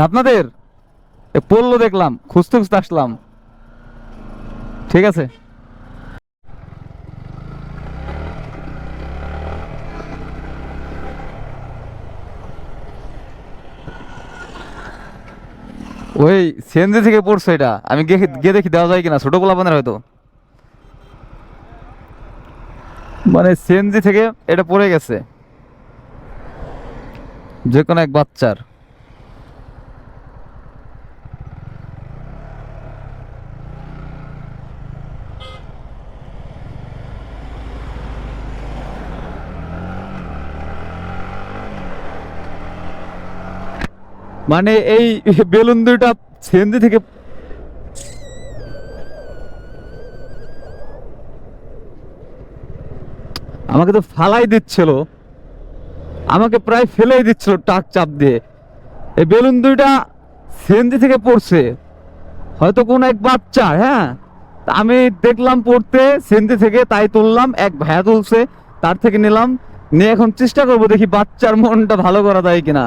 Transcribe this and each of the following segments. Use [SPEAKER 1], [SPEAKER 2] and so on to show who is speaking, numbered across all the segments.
[SPEAKER 1] আপনাদের? পড়ল দেখলাম, খুঁজতে খুঁজতে আসলাম। ঠিক আছে। ওই সিএনজি থেকে পড়ছে এটা। আমি গিয়ে দেখি দেওয়া যায় কিনা। ছোট গোলাপানের হয়তো। মানে সিএনজি থেকে এটা পড়ে গেছে। যে কোনো এক বাচ্চার। মানে এই বেলুন দুইটা সেন্দি থেকে আমাকে তো ফালাই দিচ্ছিল। আমাকে প্রায় ফেলেই দিচ্ছিল টাক চাপ দিয়ে। এই বেলুন দুইটা সেন্দি থেকে পড়ছে। হয়তো কোন এক বাচ্চা হ্যাঁ? আমি দেখলাম পড়তে, সেন্দি থেকে তাই তুললাম, এক ভাইয়া তুলছে, তার থেকে নিলাম। নিয়ে এখন চেষ্টা করব দেখি বাচ্চার মনটা ভালো করা যায় কিনা।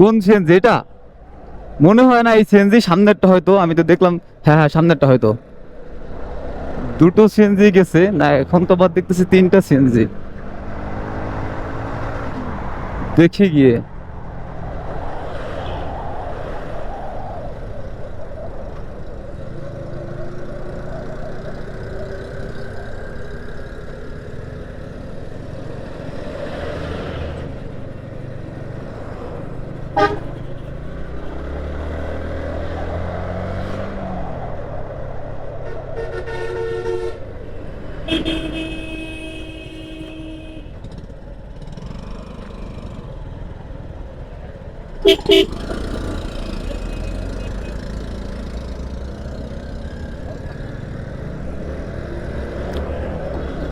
[SPEAKER 1] কোন সিএনজি এটা মনে হয় না এই সিএনজি সামনেরটা হয়তো, আমি তো দেখলাম হ্যাঁ হ্যাঁ সামনেরটা হয়তো। দুটো সিএনজি গেছে, না, এখন তো বাদ দেখতেছি তিনটা সিএনজি। দেখি গিয়ে।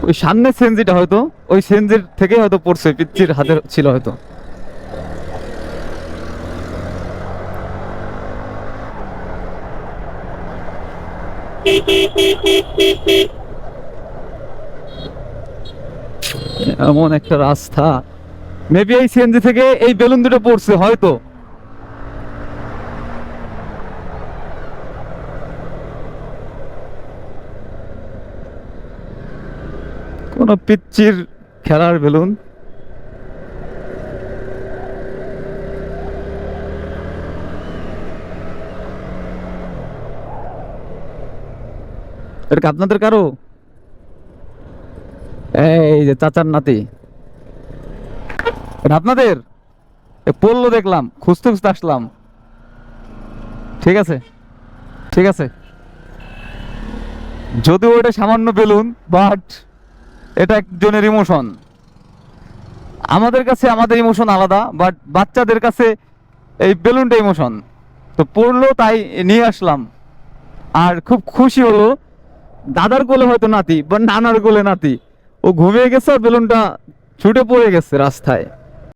[SPEAKER 1] ওই সামনের সেনজিটা হয়তো ওই সেনজির থেকে হয়তো পড়ছে পিচ্ছির হাতে ছিল হয়তো। এমন একটা রাস্তা। মেবি এই সিএনজি থেকে এই বেলুন দুটো পড়ছে, হয়তো। কোন পিচ্চির খেলার বেলুন। এটা আপনাদের কারও? এই যে চাচার নাতি। আপনাদের? পড়ল দেখলাম, খুঁজতে খুঁজতে আসলাম। ঠিক আছে ঠিক আছে। যদিও এটা সামান্য বেলুন বাট এটা একজনের ইমোশন আমাদের কাছে আমাদের ইমোশন আলাদা বাট বাচ্চাদের কাছে এই বেলুনটা ইমোশন তো পড়ল, তাই নিয়ে আসলাম। আর খুব খুশি হলো, দাদার কোলে হয়তো নাতি বা নানার কোলে নাতি। ও ঘুমিয়ে গেছে আর বেলুনটা ছুটে পড়ে গেছে রাস্তায়।